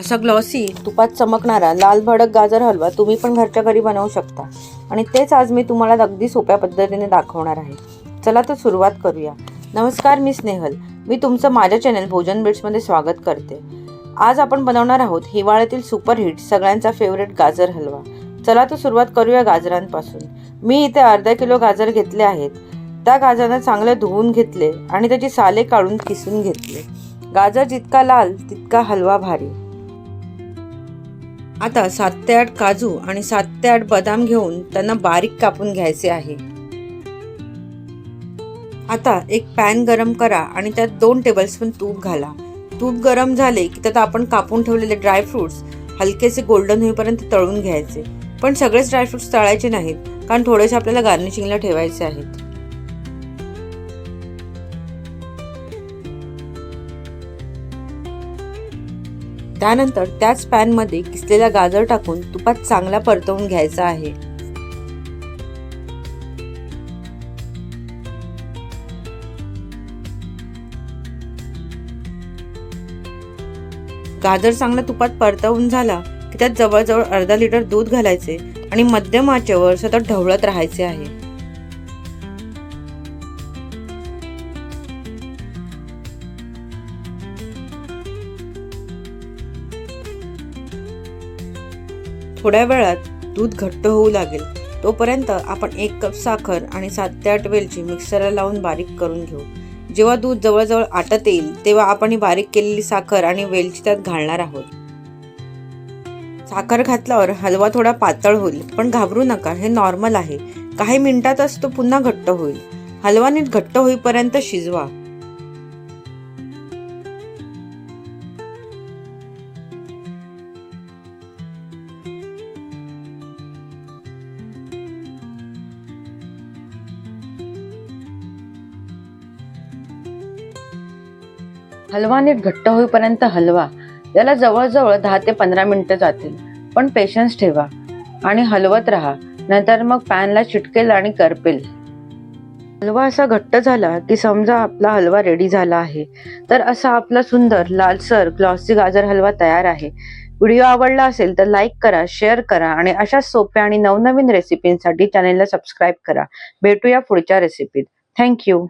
असा ग्लॉसी तुपात चमकणारा लाल भडक गाजर हलवा तुम्ही पण घरच्या घरी बनवू शकता. आणि तेच आज मी तुम्हाला अगदी सोप्या पद्धतीने दाखवणार आहे. चला तर सुरुवात करूया. नमस्कार मी स्नेहल. मी तुमचं माझ्या चॅनल भोजन बिट्समध्ये स्वागत करते. आज आपण बनवणार आहोत हिवाळ्यातील सुपरहिट सगळ्यांचा फेवरेट गाजर हलवा. चला तर सुरुवात करूया गाजरांपासून. मी इथे अर्धा किलो गाजर घेतले आहेत. त्या गाजरांना चांगले धुवून घेतले आणि त्याची साले काढून किसून घेतले. गाजर जितका लाल तितका हलवा भारी. आता सात ते आठ काजू आणि सात ते आठ बदाम घेऊन त्यांना बारीक कापून घ्यायचे आहे. आता एक पॅन गरम करा आणि त्यात दोन टेबलस्पून तूप घाला. तूप गरम झाले की त्यात आपण कापून ठेवलेले ड्रायफ्रुट्स हलकेसे गोल्डन होईपर्यंत तळून घ्यायचे. पण सगळेच ड्रायफ्रुट्स तळायचे नाहीत कारण थोडेसे आपल्याला गार्निशिंगला ठेवायचे आहेत. त्यानंतर त्याच पॅनमध्ये किसलेला गाजर टाकून तुपात चांगला परतवून घ्यायचा आहे. गाजर चांगला तुपात परतवून झाला की त्यात जवळजवळ अर्धा लिटर दूध घालायचे आणि मध्यम आचेवर सतत ढवळत राहायचे आहे. थोड्या वेळात दूध घट्ट होऊ लागेल. तोपर्यंत आपण एक कप साखर आणि सात ते आठ वेलची मिक्सरला लावून बारीक करून घेऊ. जेव्हा दूध जवळजवळ आटत येईल तेव्हा आपण ही बारीक केलेली साखर आणि वेलची त्यात घालणार आहोत. साखर घातल्यावर हलवा थोडा पातळ होईल पण घाबरू नका हे नॉर्मल आहे. काही मिनिटातच तो पुन्हा घट्ट होईल. हलवा नीट घट्ट होईपर्यंत शिजवा. हलवा नीट घट्ट होईपर्यंत हलवा. याला जवळजवळ दहा ते पंधरा मिनटं जातील. पण पेशन्स ठेवा. आणि हलवत राहा. नंतर मग पॅनला चिटकेल आणि करपेल. हलवा असा घट्ट झाला की समजा आपला हलवा रेडी झाला आहे. तर असा आपला सुंदर लालसर ग्लॉसी गाजर हलवा तयार आहे. व्हिडिओ आवडला असेल तर लाईक करा शेअर करा आणि अशा सोप्या आणि नवनवीन रेसिपींसाठी चॅनेलला सबस्क्राईब करा. भेटूया पुढच्या रेसिपीत थँक्यू